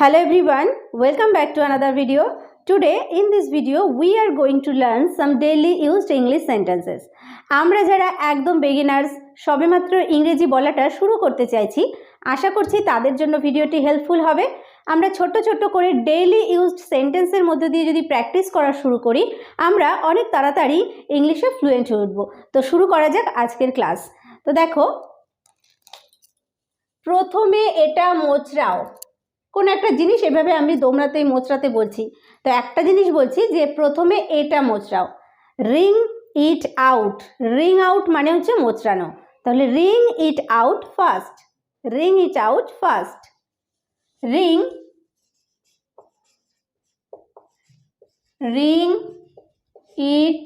Hello everyone, welcome back to another video. Today in this video we are going to learn some daily used English sentences. আমরা যারা একদম বেগিনার্স সবেমাত্র ইংরেজি বলাটা শুরু করতে চাইছি আশা করছি তাদের জন্য ভিডিওটি হেল্পফুল হবে আমরা ছোট্ট ছোট্ট করে ডেইলি ইউজড সেন্টেন্সের মধ্যে দিয়ে যদি প্র্যাকটিস করা শুরু করি আমরা অনেক তাড়াতাড়ি ইংলিশে ফ্লুয়েন্ট হয়ে উঠবো তো শুরু করা যাক আজকের ক্লাস তো দেখো প্রথমে এটা মোচড়াও কোন একটা জিনিস এভাবে আমি দোমরাতে মোচড়াতে বলছি। তো একটা জিনিস বলছি যে প্রথমে এটা মোচড়াও। Wring it out wring out মানে হচ্ছে মোচড়ানো। তাহলে wring it out first wring it out first wring wring it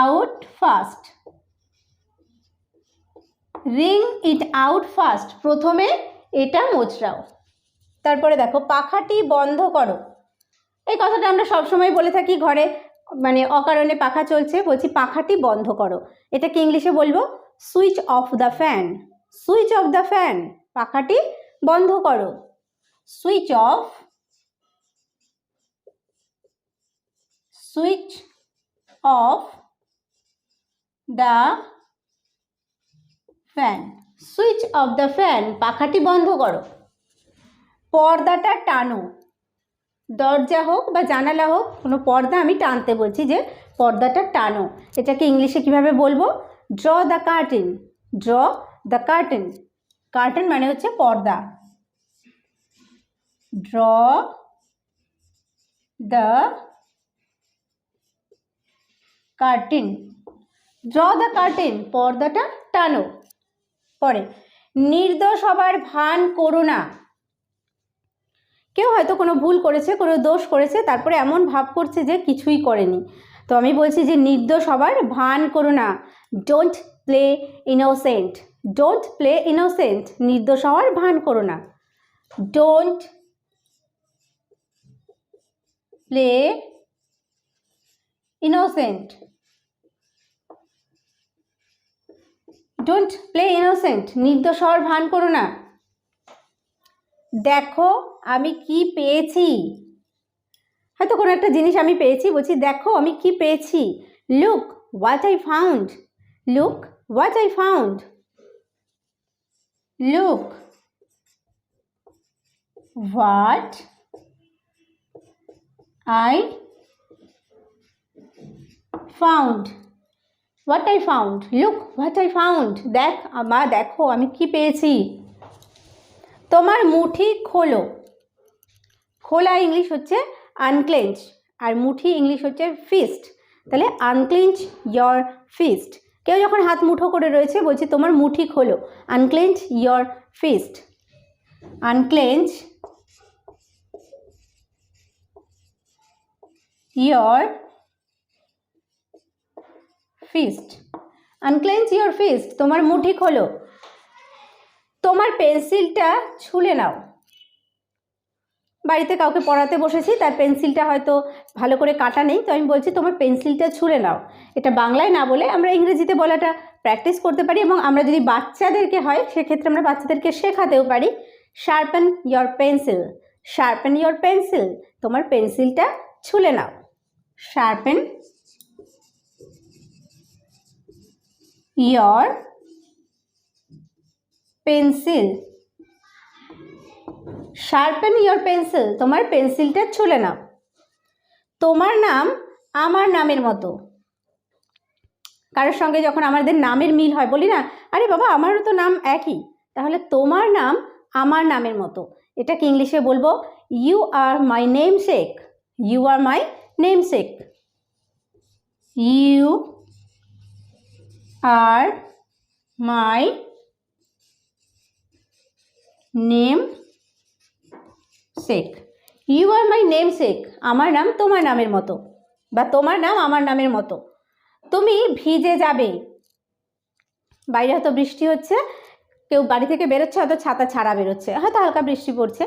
out first wring it out first প্রথমে এটা মোচড়াও। তারপরে দেখো, পাখাটি বন্ধ করো। এই কথাটা আমরা সবসময় বলে থাকি ঘরে মানে অকারণে পাখা চলছে, বলছি পাখাটি বন্ধ করো। এটাকে ইংলিশে বলব switch off the fan switch off the fan পাখাটি বন্ধ করো। Switch off switch off the fan switch off the fan পাখাটি বন্ধ করো। পর্দাটা টানো। দরজা হোক বা জানালা হোক, কোনো পর্দা আমি টানতে বলছি যে পর্দাটা টানো। এটাকে ইংলিশে কীভাবে বলব? Draw the curtain draw the curtain curtain মানে হচ্ছে পর্দা। Draw the curtain draw the curtain পর্দাটা টানো। পরে নির্দোষ হবার ভান করো না। কেউ হয়তো কোনো ভুল করেছে, কোনো দোষ করেছে, তারপরে এমন ভাব করছে যে কিছুই করেনি। তো আমি বলছি যে নির্দোষ হবার ভান করো না। Don't play innocent don't play innocent নির্দোষ হওয়ার ভান করো না। Don't play innocent don't play innocent নির্দোষ হওয়ার ভান করো না। দেখো, আমি কি পেয়েছি। হয়তো কোনো একটা জিনিস আমি পেয়েছি, বলছি, দেখো, আমি কি পেয়েছি। Look what I found look what I found look what I found what I found look what I found দেখ, মা, দেখো, আমি কি পেয়েছি? তোমার মুঠি খোলো। খোলা ইংলিশ হচ্ছে আনক্লেঞ্চ আর মুঠি ইংলিশ হচ্ছে ফিস্ট তাহলে আনক্লেঞ্চ ইয়র ফিস্ট কেউ যখন হাত মুঠো করে রয়েছে, বলছে তোমার মুঠি খোলো। Unclench your fist unclench your fist. Unclench your fist তোমার মুঠি খোলো। তোমার পেন্সিলটা ছুলে নাও। বাড়িতে কাউকে পড়াতে বসেছি, তার পেন্সিলটা হয়তো ভালো করে কাটা নেই, তো আমি বলছি তোমার পেন্সিলটা ছুলে নাও। এটা বাংলায় না বলে আমরা ইংরেজিতে বলাটা প্র্যাকটিস করতে পারি এবং আমরা যদি বাচ্চাদেরকে হয়, সেক্ষেত্রে আমরা বাচ্চাদেরকে শেখাতেও পারি। Sharpen your pencil sharpen your pencil তোমার পেন্সিলটা ছুলে নাও। Sharpen your pencil sharpen your pencil তোমার পেন্সিলটা ছুলে নাও। তোমার নাম আমার নামের মতো। কারোর সঙ্গে যখন আমাদের নামের মিল হয়, বলি না, আরে বাবা, আমারও তো নাম একই। তাহলে তোমার নাম আমার নামের মতো। এটাকে ইংলিশে বলব you are my namesake you are my namesake you are my namesake you are my namesake আমার নাম তোমার নামের মতো। বা তোমার নাম আমার নামের মতো। তুমি ভিজে যাবে। বাইরে হয়তো বৃষ্টি হচ্ছে। কেউ বাড়ি থেকে বেরোচ্ছে, হয়তো ছাতা ছাড়া বেরোচ্ছে। হয়তো হালকা বৃষ্টি পড়ছে।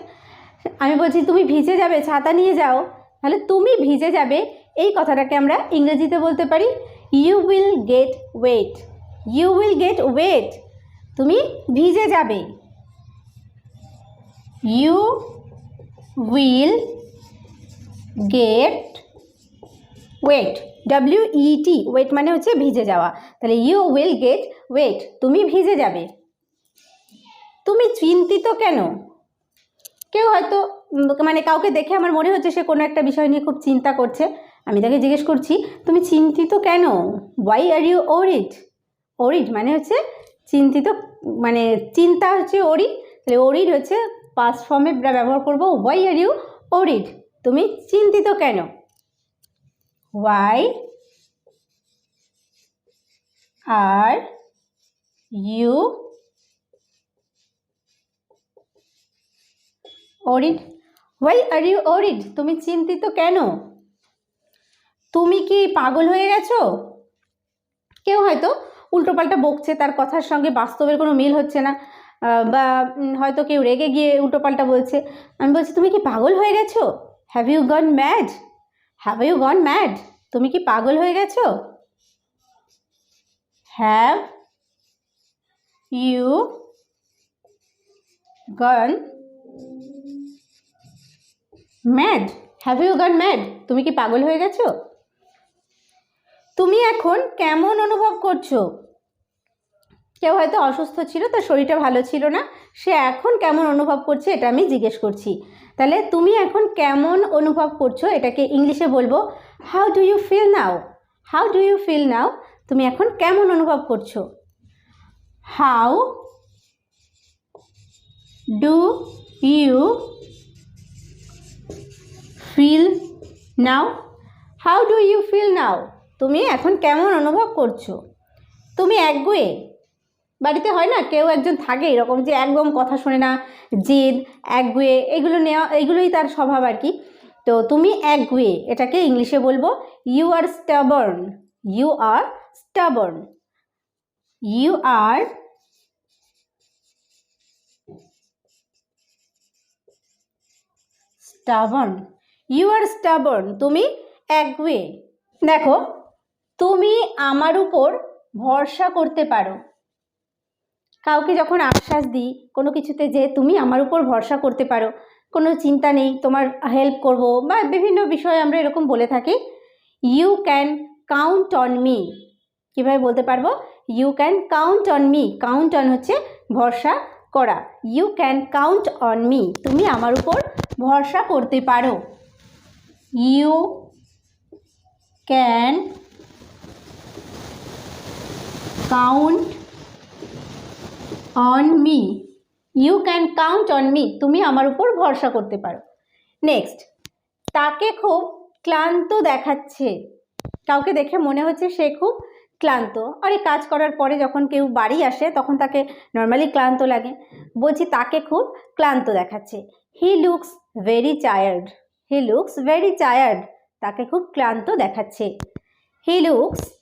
আমি বলছি, তুমি ভিজে যাবে, ছাতা নিয়ে যাও। তাহলে তুমি ভিজে যাবে, এই কথাটাকে আমরা ইংরেজিতে বলতে পারি you will get wet you will get wet তুমি ভিজে যাবে। You will get wet W E T wet মানে হচ্ছে ভিজে যাওয়া। তাহলে ইউ উইল গেট ওয়েট তুমি ভিজে যাবে। তুমি চিন্তিত কেন? কেউ হয়তো মানে কাউকে দেখে আমার মনে হচ্ছে সে কোনো একটা বিষয় নিয়ে খুব চিন্তা করছে। আমি তাকে জিজ্ঞেস করছি, তুমি চিন্তিত কেন? Why are you worried worried মানে হচ্ছে চিন্তিত মানে চিন্তা হচ্ছে ওরিড তাহলে ওরিড হচ্ছে পাস ফর্মে ব্যবহার করব। ওয়াই আর ইউ ওরিড তুমি চিন্তিত কেন? Why are you worried why are you worried তুমি চিন্তিত কেন? তুমি কি পাগল হয়ে গেছো? কেউ হয়তো উল্টোপাল্টা বকছে, তার কথার সঙ্গে বাস্তবের কোনো মিল হচ্ছে না। বা হয়তো কেউ রেগে গিয়ে উল্টোপাল্টা বলছে। আমি বলছি, তুমি কি পাগল হয়ে গেছো? Have you gone mad have you gone mad তুমি কি পাগল হয়ে গেছো? Have you gone mad have you gone mad তুমি কি পাগল হয়ে গেছো? তুমি এখন কেমন অনুভব করছ? কেউ হয়তো অসুস্থ ছিল তার শরীরটা ভালো ছিল না। সে এখন কেমন অনুভব করছে এটা আমি জিজ্ঞেস করছি। তাহলে তুমি এখন কেমন অনুভব করছ? এটাকে ইংলিশে বলব how do you feel now how do you feel now তুমি এখন কেমন অনুভব করছ? How do you feel now how do you feel now তুমি এখন কেমন অনুভব করছ? তুমি একগুয়ে বাড়িতে হয় না কেউ একজন থাকে এরকম যে একদম কথা শোনে না, জেদ একগুয়ে এগুলো নেওয়া, এগুলোই তার স্বভাব আর কি। তো তুমি একগুয়ে এটাকে ইংলিশে বলব you are stubborn you are stubborn you are stubborn you are stubborn তুমি একগুয়ে দেখো তুমি আমার উপর ভরসা করতে পারো। কাউকে যখন আশ্বাস দিই, কোনো কিছুতে যে তুমি আমার উপর ভরসা করতে পারো, কোনো চিন্তা নেই, তোমার হেল্প করব বা বিভিন্ন বিষয়ে আমরা এরকম বলে থাকি you can count on me কীভাবে বলতে পারব? You can count on me count on হচ্ছে ভরসা করা। You can count on me তুমি আমার উপর ভরসা করতে পারো। You can count on me you can count on me তুমি আমার উপর ভরসা করতে পারো। নেক্সট তাকে খুব ক্লান্ত দেখাচ্ছে। কাউকে দেখে মনে হচ্ছে সে খুব ক্লান্ত। আর, কাজ করার পরে যখন কেউ বাড়ি আসে, তখন তাকে নর্মালি ক্লান্ত লাগে। বলছি, তাকে খুব ক্লান্ত দেখাচ্ছে। He looks very tired he looks very tired তাকে খুব ক্লান্ত দেখাচ্ছে। He looks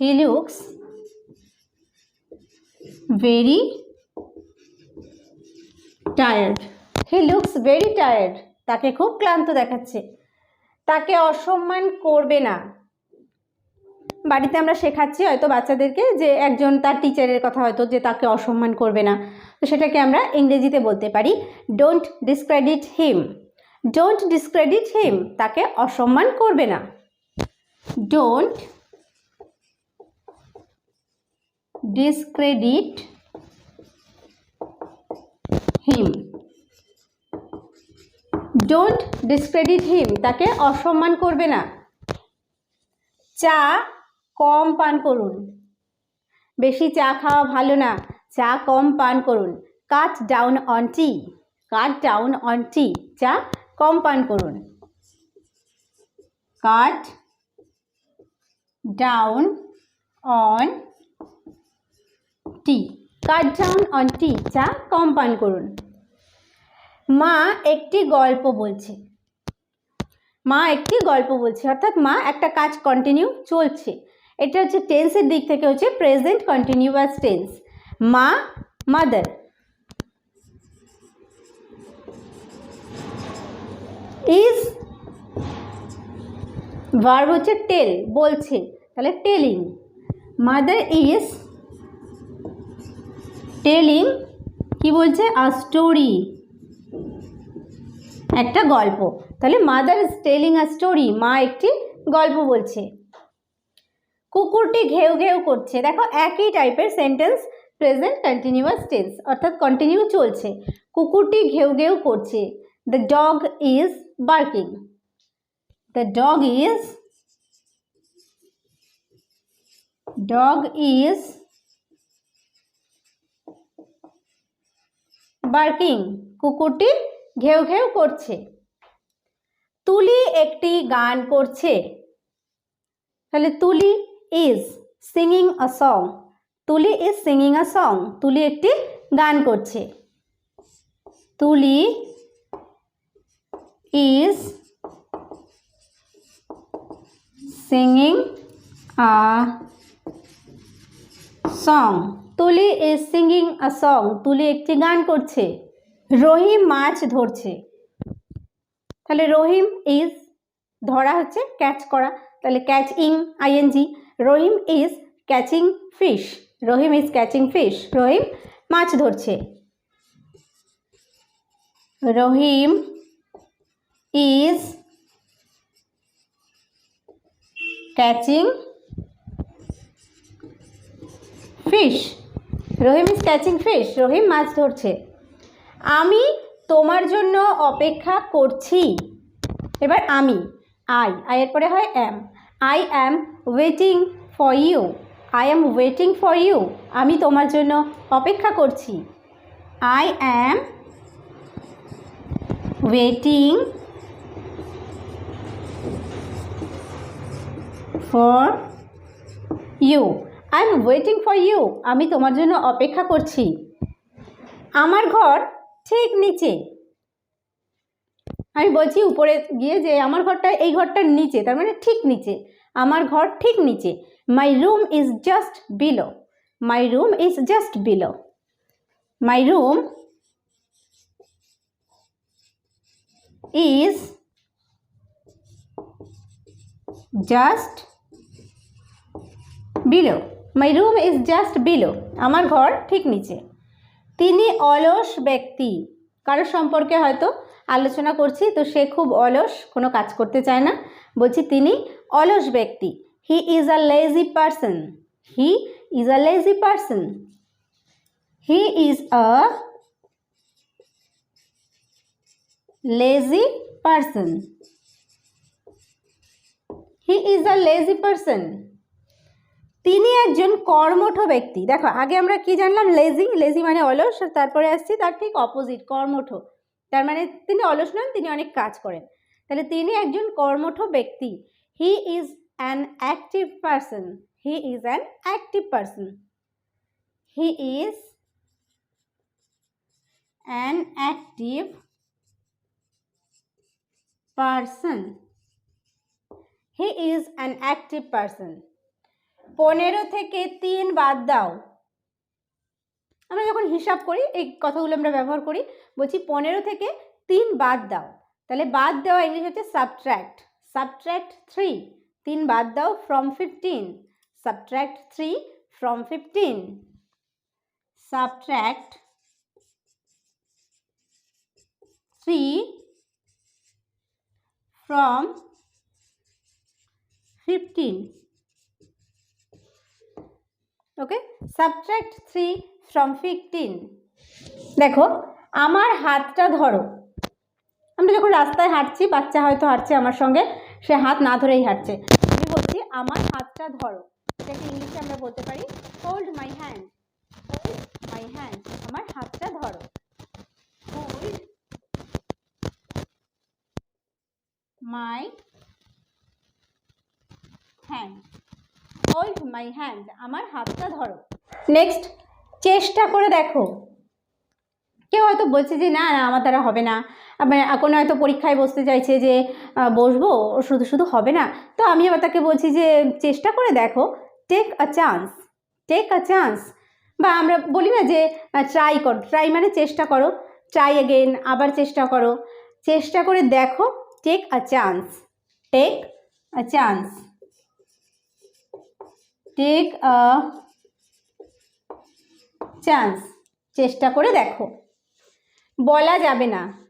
he looks very tired he looks very tired তাকে খুব ক্লান্ত দেখাচ্ছে। তাকে অসম্মান করবে না। বাড়িতে আমরা শেখাচ্ছি হয়তো বাচ্চাদেরকে যে একজন তার টিচারের কথা হয়তো যে তাকে অসম্মান করবে না। তো সেটাকে আমরা ইংরেজিতে বলতে পারি don't discredit him don't discredit him তাকে অসম্মান করবে না। Don't discredit him don't discredit him তাকে অসম্মান করবে না। চা কম পান করুন। বেশি চা খাওয়া ভালো না। চা কম পান করুন। Cut down on tea. Cut down on tea. চা কম পান করুন। Cut down on tea, cut down on tea চা কম পান করুন। মা একটি গল্প বলছে। মা একটি গল্প বলছে, অর্থাৎ মা একটা কাজ কন্টিনিউ চলছে। এটা হচ্ছে টেন্সের দিক থেকে হচ্ছে প্রেজেন্ট কন্টিনিউয়াস টেন্স মা মাদার ইজ ভার্ব হচ্ছে টেল বলছে। তাহলে টেলিং মাদার ইজ টেলিং, কি বলছে? আ স্টোরি একটা গল্প। তাহলে mother is telling a story মা একটি গল্প বলছে। কুকুরটি ঘেউ ঘেউ করছে। দেখো, একই টাইপের সেন্টেন্স প্রেজেন্ট কন্টিনিউয়াস টেন্স অর্থাৎ কন্টিনিউ চলছে। কুকুরটি ঘেউ ঘেউ করছে। The dog is barking the dog is dog is barking, কুকুরটি ঘেউ ঘেউ করছে। তুলি একটি গান করছে। তাহলে Tuli is singing a song Tuli is singing a song Tuli একটি গান করছে। Tuli is singing a song Tuli is singing a song Tuli একটি গান করছে। রহিম মাছ ধরছে। তাহলে রহিম ইজ ধরা হচ্ছে ক্যাচ করা। তাহলে catch ing I N G Rahim is catching fish Rahim is catching fish Rahim মাছ ধরছে। Rahim is catching fish Rahim is catching fish Rahim মাছ ধরছে। আমি তোমার জন্য অপেক্ষা করছি। এবার আমি আই আইয়ের পরে হয় am I am waiting for you I am waiting for you আমি তোমার জন্য অপেক্ষা করছি। I am waiting for you I am waiting for you আমি তোমার জন্য অপেক্ষা করছি। আমার ঘর ঠিক নিচে। আমি বলছি উপরে গিয়ে যে আমার ঘরটা, এই ঘরটার নিচে, তার মানে ঠিক নিচে। আমার ঘর ঠিক নিচে। My room is just below my room is just below my room is just below my room is just below আমার ঘর ঠিক নিচে। তিনি অলস ব্যক্তি। কারোর সম্পর্কে হয়তো আলোচনা করছি, তো সে খুব অলস, কোনো কাজ করতে চায় না। বলছি, তিনি অলস ব্যক্তি। He is a lazy person he is a lazy person he is a lazy person he is a lazy person তিনি একজন কর্মঠ ব্যক্তি। দেখো, আগে আমরা কি জানলাম? লেজি লেজি মানে অলস তারপরে আসছি তার ঠিক অপোজিট কর্মঠ। তার মানে তিনি অলস নন, তিনি অনেক কাজ করেন। তাহলে তিনি একজন কর্মঠ ব্যক্তি। He is an active person he is an active person he is an active person he is an active person পনেরো থেকে তিন বাদ দাও। আমরা যখন হিসাব করি, এই কথাগুলো আমরা ব্যবহার করি, বলছি পনেরো থেকে তিন বাদ দাও। তাহলে বাদ দেওয়া ইংলিশ হচ্ছে সাবট্র্যাক্ট সাবট্র্যাক্ট থ্রি তিন বাদ দাও from fifteen subtract three from fifteen subtract three from fifteen okay subtract three from fifteen দেখো, আমার হাতটা ধরো। আমরা যখন রাস্তায় হাঁটছি, বাচ্চা হয়তো হাঁটছে আমার সঙ্গে, সে হাত না ধরেই হাঁটছে। আমি বলছি, আমার হাতটা ধরো। এটাকে ইংলিশে আমরা বলতে পারি hold my hand my hand আমার হাতটা ধরো। Hold my hand hold my hand আমার হাতটা ধরো। নেক্সট চেষ্টা করে দেখো। কেউ হয়তো বলছে যে, না না, আমার দ্বারা হবে না। কোনো হয়তো পরীক্ষায় বসতে চাইছে যে বসবো? শুধু শুধু হবে না? তো আমি আবার তাকে বলছি যে, চেষ্টা করে দেখো। Take a chance take a chance বা আমরা বলি না যে ট্রাই করো ট্রাই মানে চেষ্টা করো। ট্রাই এগেন আবার চেষ্টা করো। চেষ্টা করে দেখো। Take a chance take a chance take a chance. চেষ্টা করে দেখো। বলা যাবে না।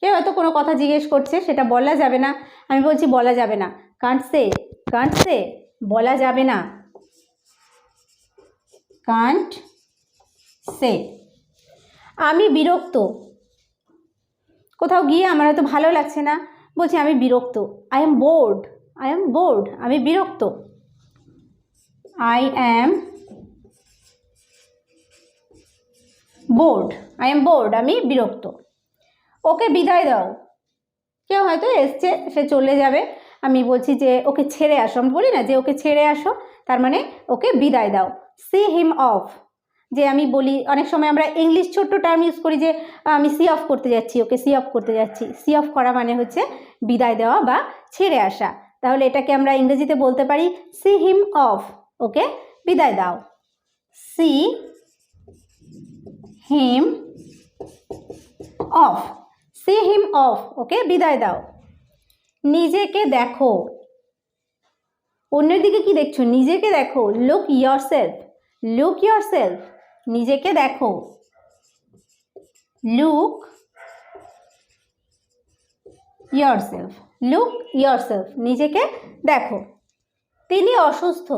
কেউ হয়তো কোনো কথা জিজ্ঞেস করছে, সেটা বলা যাবে না। আমি বলছি, বলা যাবে না। কাঁটছে কাঁটছে বলা যাবে না। কান্ট সে আমি বিরক্ত। কোথাও গিয়ে আমার হয়তো ভালো লাগছে না। বলছি, আমি বিরক্ত। I am bored I am bored আমি বিরক্ত। I am bored I am bored আমি বিরক্ত। ওকে বিদায় দাও। কেউ হয়তো এসছে, সে চলে যাবে। আমি বলছি যে, ওকে ছেড়ে আসো। আমি বলি না যে, ওকে ছেড়ে আসো। তার মানে ওকে বিদায় দাও। সি হিম অফ যে, আমি বলি, অনেক সময় আমরা ইংলিশ ছোট্ট টার্ম ইউজ করি যে, আমি সি অফ করতে যাচ্ছি, ওকে সি অফ করতে যাচ্ছি। সি অফ করা মানে হচ্ছে বিদায় দেওয়া বা ছেড়ে আসা। তাহলে এটাকে আমরা ইংরেজিতে বলতে পারি সি হিম অফ ওকে? বিদায় দাও। See him off. See him off, okay? বিদায় দাও। নিজেকে দেখো। অন্যের দিকে কি দেখছ? নিজেকে দেখো। Look yourself look yourself নিজেকে দেখো। Look yourself look yourself নিজেকে দেখো। তিনি অসুস্থ।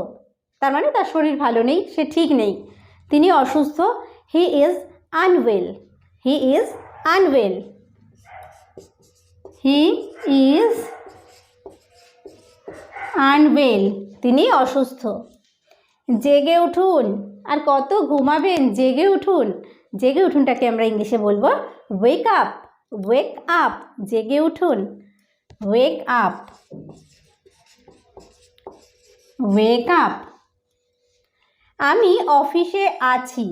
তার মানে তার শরীর ভালো নেই, সে ঠিক নেই। তিনি অসুস্থ। He is unwell he is unwell he is unwell তিনি অসুস্থ। জেগে উঠুন। আর কত ঘুমাবেন? জেগে উঠুন। জেগে উঠুনটাকে আমরা ইংলিশে বলব ওয়েক আপ ওয়েক আপ জেগে উঠুন। ওয়েক আপ ওয়েক আপ আমি অফিসে আছি।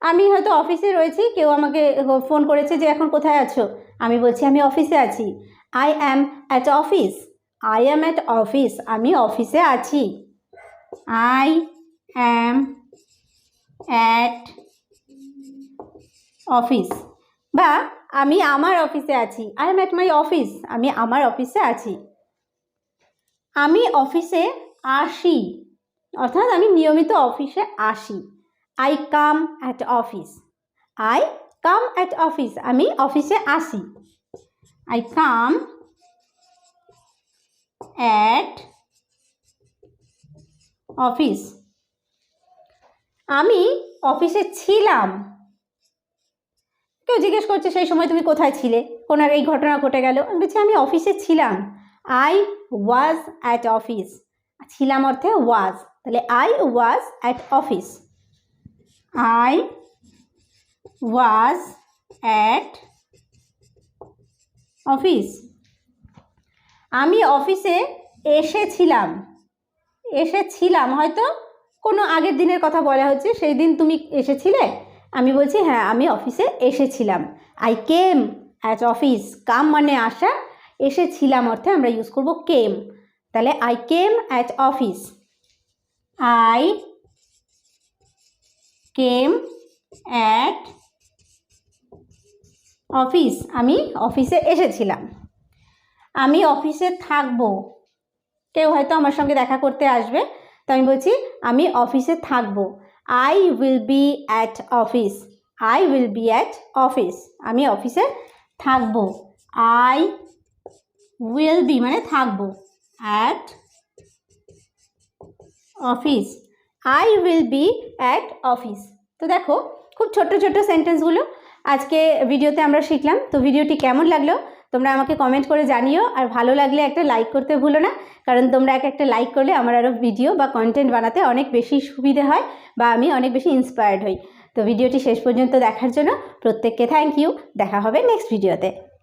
আমি হয়তো অফিসে রয়েছি, কেউ আমাকে ফোন করেছে যে এখন কোথায় আছো? আমি বলছি, আমি অফিসে আছি। I am at office I am at office আমি অফিসে আছি। আই অ্যাম অ্যাট অফিস বা, আমি আমার অফিসে আছি। I am at my office আমি আমার অফিসে আছি। আমি অফিসে আসি। অর্থাৎ আমি নিয়মিত অফিসে আসি। I come at office I come at office আমি অফিসে আসি। আই কাম অ্যাট অফিস আমি অফিসে ছিলাম। কেউ জিজ্ঞেস করছে, সেই সময় তুমি কোথায় ছিলে? কোনো এই ঘটনা ঘটে গেল? আমি বলছি, আমি অফিসে ছিলাম। আই ওয়াজ অ্যাট অফিস ছিলাম অর্থে ওয়াজ তাহলে I was at office I was at office আমি অফিসে এসেছিলাম। এসেছিলাম, হয়তো কোনো আগের দিনের কথা বলা হচ্ছে, সেই দিন তুমি এসেছিলে? আমি বলছি হ্যাঁ আমি অফিসে এসেছিলাম। I came at office come মানে আসা। এসেছিলাম অর্থে আমরা ইউজ করব কেম তাহলে I came at office I came at office আমি অফিসে এসেছিলাম। আমি অফিসে থাকব। কেউ হয়তো আমার সঙ্গে দেখা করতে আসবে। তো আমি বলছি, আমি অফিসে থাকব। I will be at office I will be at office আমি অফিসে থাকব। আই উইল বি মানে থাকব। At office I will be at office তো দেখো, খুব ছোট্ট ছোট্ট সেন্টেন্সগুলো আজকে ভিডিওতে আমরা শিখলাম। তো ভিডিওটি কেমন লাগল তোমরা আমাকে কমেন্ট করে জানিও। আর ভালো লাগলে একটা লাইক করতে ভুলো না, কারণ তোমরা এক একটা লাইক করলে আমার আরও ভিডিও বা কন্টেন্ট বানাতে অনেক বেশি সুবিধে হয় বা আমি অনেক বেশি ইন্সপায়ার্ড হই। তো ভিডিওটি শেষ পর্যন্ত দেখার জন্য প্রত্যেককে থ্যাংক ইউ দেখা হবে নেক্সট ভিডিওতে